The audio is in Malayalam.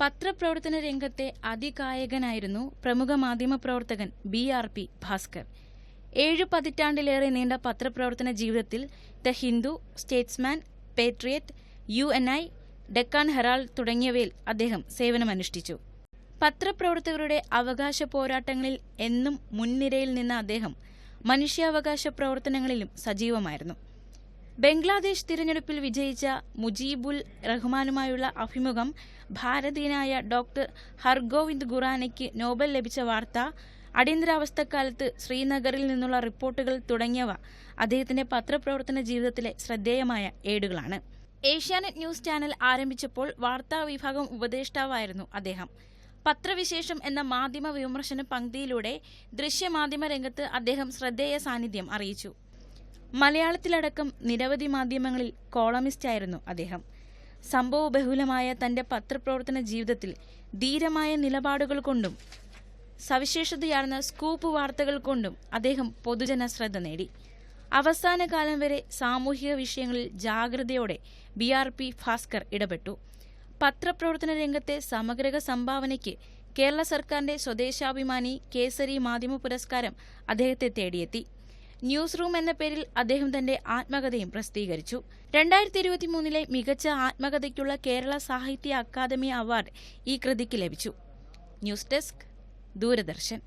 പത്രപ്രവർത്തന രംഗത്തെ അതികായകനായിരുന്നു പ്രമുഖ മാധ്യമപ്രവർത്തകൻ ബി ആർ പി ഭാസ്കർ. ഏഴു പതിറ്റാണ്ടിലേറെ നീണ്ട പത്രപ്രവർത്തന ജീവിതത്തിൽ the Hindu Statesman Patriot U N I Deccan Herald തുടങ്ങിയവയിൽ അദ്ദേഹം സേവനമനുഷ്ഠിച്ചു. പത്രപ്രവർത്തകരുടെ അവകാശ പോരാട്ടങ്ങളിൽ എന്നും മുൻനിരയിൽ നിന്ന അദ്ദേഹം മനുഷ്യാവകാശ പ്രവർത്തനങ്ങളിലും സജീവമായിരുന്നു. ബംഗ്ലാദേശ് തിരഞ്ഞെടുപ്പിൽ വിജയിച്ച മുജീബുൽ റഹ്മാനുമായുള്ള അഭിമുഖം ഭാരതീയനായ ഡോക്ടർ ഹർഗോവിന്ദ് ഖുറാനയ്ക്ക് നോബൽ ലഭിച്ച വാർത്ത അടിയന്തരാവസ്ഥക്കാലത്ത് ശ്രീനഗറിൽ നിന്നുള്ള റിപ്പോർട്ടുകൾ തുടങ്ങിയവ അദ്ദേഹത്തിന്റെ പത്രപ്രവർത്തന ജീവിതത്തിലെ ശ്രദ്ധേയമായ ഏടുകളാണ്. ഏഷ്യാനെറ്റ് ന്യൂസ് ചാനൽ ആരംഭിച്ചപ്പോൾ വാർത്താ വിഭാഗം ഉപദേഷ്ടാവായിരുന്നു അദ്ദേഹം. പത്രവിശേഷം എന്ന മാധ്യമ വിമർശന പങ്ക്തിയിലൂടെ ദൃശ്യമാധ്യമ രംഗത്ത് അദ്ദേഹം ശ്രദ്ധേയ സാന്നിധ്യം അറിയിച്ചു. മലയാളത്തിലടക്കം നിരവധി മാധ്യമങ്ങളിൽ കോളമിസ്റ്റായിരുന്നു അദ്ദേഹം. സംഭവബഹുലമായ തന്റെ പത്രപ്രവർത്തന ജീവിതത്തിൽ ധീരമായ നിലപാടുകൾ കൊണ്ടും സവിശേഷതയാർന്ന സ്കൂപ്പ് വാർത്തകൾ കൊണ്ടും അദ്ദേഹം പൊതുജന ശ്രദ്ധ നേടി. അവസാന കാലം വരെ സാമൂഹിക വിഷയങ്ങളിൽ ജാഗ്രതയോടെ ബി ആർ പി ഭാസ്കർ ഇടപെട്ടു. പത്രപ്രവർത്തന രംഗത്തെ സമഗ്രക സംഭാവനയ്ക്ക് കേരള സർക്കാരിന്റെ സ്വദേശാഭിമാനി കേസരി മാധ്യമ പുരസ്കാരം അദ്ദേഹത്തെ തേടിയെത്തി. ന്യൂസ് റൂം എന്ന പേരിൽ അദ്ദേഹം തന്റെ ആത്മകഥയും പ്രസിദ്ധീകരിച്ചു. രണ്ടായിരത്തി ഇരുപത്തിമൂന്നിലെ മികച്ച ആത്മകഥയ്ക്കുള്ള കേരള സാഹിത്യ അക്കാദമി അവാർഡ് ഈ കൃതിക്ക് ലഭിച്ചു. News desk Doordarshan.